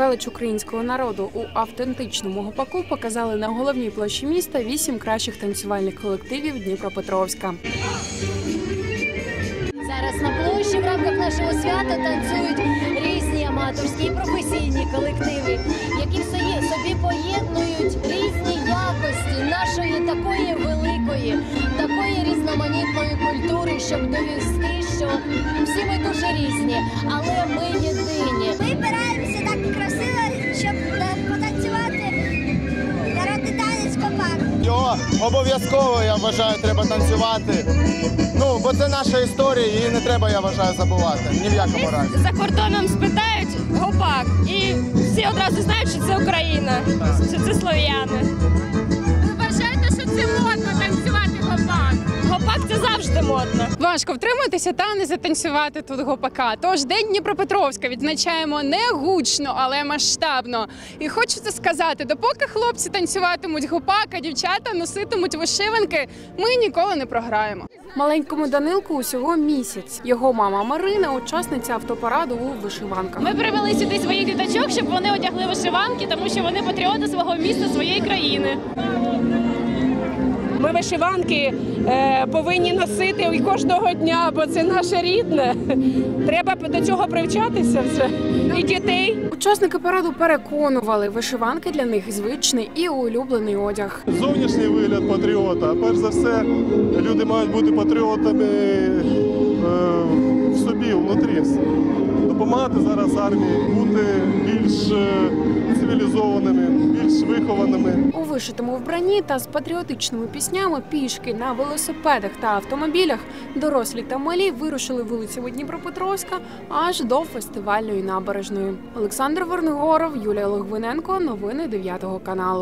Велич українського народу у автентичному гопаку показали на головній площі міста вісім кращих танцювальних колективів Дніпропетровська. Зараз на площі в рамках нашого свята танцюють різні аматорські професійні колективи, які собі поєднують щоб довести, що всі ми дуже різні, але ми єдині. Ми збираємося так красиво, щоб потанцювати народний танець копак. Його обов'язково, я вважаю, треба танцювати. Ну, бо це наша історія, її не треба, я вважаю, забувати. Ні в якому разі. за кордоном спитають гопак, і всі одразу знають, що це Україна, що це слов'яни. Ви вважаєте, що це модно танцювати гопак? Гопак це завжди модно. Важко втриматися та не затанцювати тут гопака. Тож день Дніпропетровська відзначаємо не гучно, але масштабно. І хочеться сказати, допоки хлопці танцюватимуть гопак, а дівчата носитимуть вишиванки, ми ніколи не програємо. Маленькому Данилку усього місяць. Його мама Марина учасниця автопараду у вишиванках. Ми привели сюди своїх діточок, щоб вони одягли вишиванки, тому що вони патріоти свого міста, своєї країни. Ми вишиванки е, повинні носити і кожного дня, бо це наше рідне. Треба до цього привчатися вже. І дітей. Учасники параду переконували, вишиванки для них звичний і улюблений одяг. зовнішній вигляд патріота. Перш за все, люди мають бути патріотами е, в собі, внутрі. Допомагати зараз армії, бути більш е, цивілізованими, вихованими. У вишитому вбранні та з патріотичними піснями пішки на велосипедах та автомобілях дорослі та малі вирушили вулицями Дніпропетровська аж до фестивальної набережної. Олександр Вернигоров, Юлія Логвиненко. Новини 9 каналу.